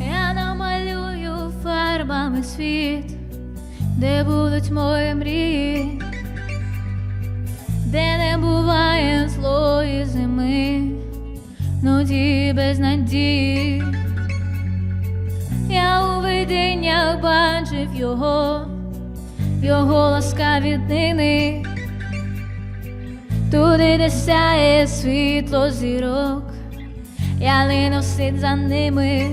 Я намалюю фарбами світ, де будуть мої мрії, де не буває злої зими, нуді без надії. Я у видіннях бачив його, його ласкаві днини, туди де сяє світло зірок я лину слід за ними.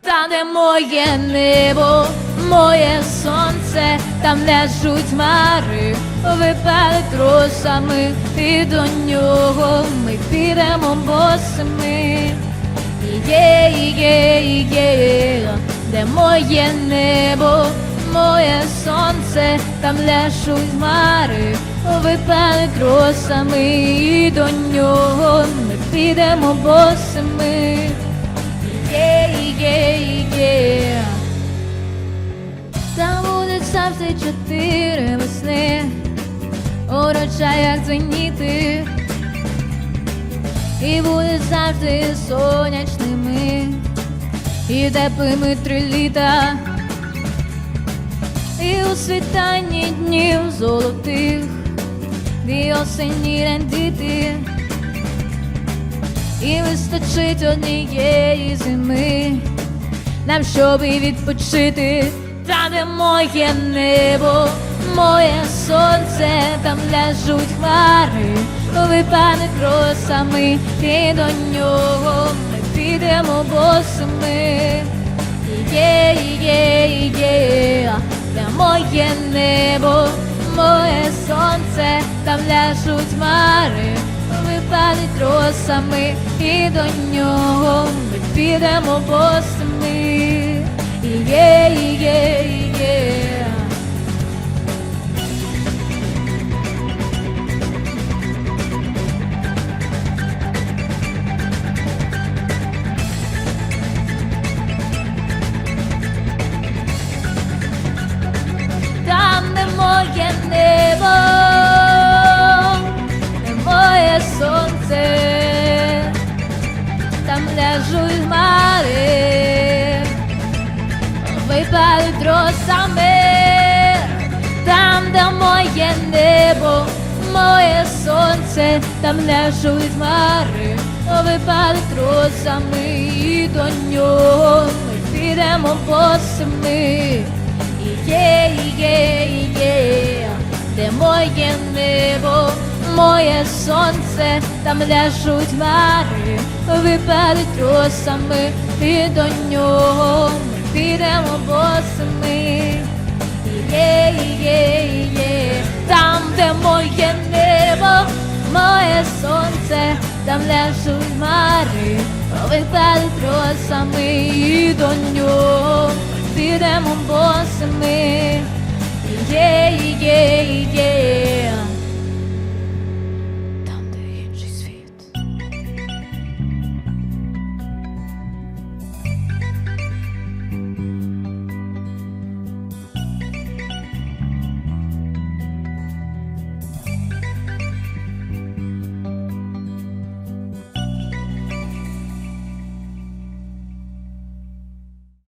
Там, де моє небо, моє сонце, там ляжуть мари, випали тросами, і до нього ми підемо босими. Є, є, є, де моє небо, моє сонце, там ляжуть мари, випали тросами, і до нього підемо босими. Є, є, є. Там буде завжди чотири весни, урожай як звеніти, і буде завжди сонячними, і теплими три літа, і у світанні днів золотих, і осені рендити. І вистачить однієї зими, нам щоб і відпочити, там, де моє небо, моє сонце, там ляжуть хмари, випадуть росами, і до нього ми підемо босими. Є, є, є, де моє небо, моє сонце, там ляжуть хмари, випадуть росами, і до нього ми підемо босими. Є, є, є. Випадуть росами, там, де моє небо, моє сонце, там ляжуть хмари, випадуть росами, і до нього ми підемо босими. Є, є, є, де моє небо, моє сонце, там ляжуть хмари, випадуть росами, і до нього підемо босими. Є, є, є, там, де моє небо, моє сонце, там ляжуть хмари, випадуть росами, і до нього підемо босими. Є, є, є.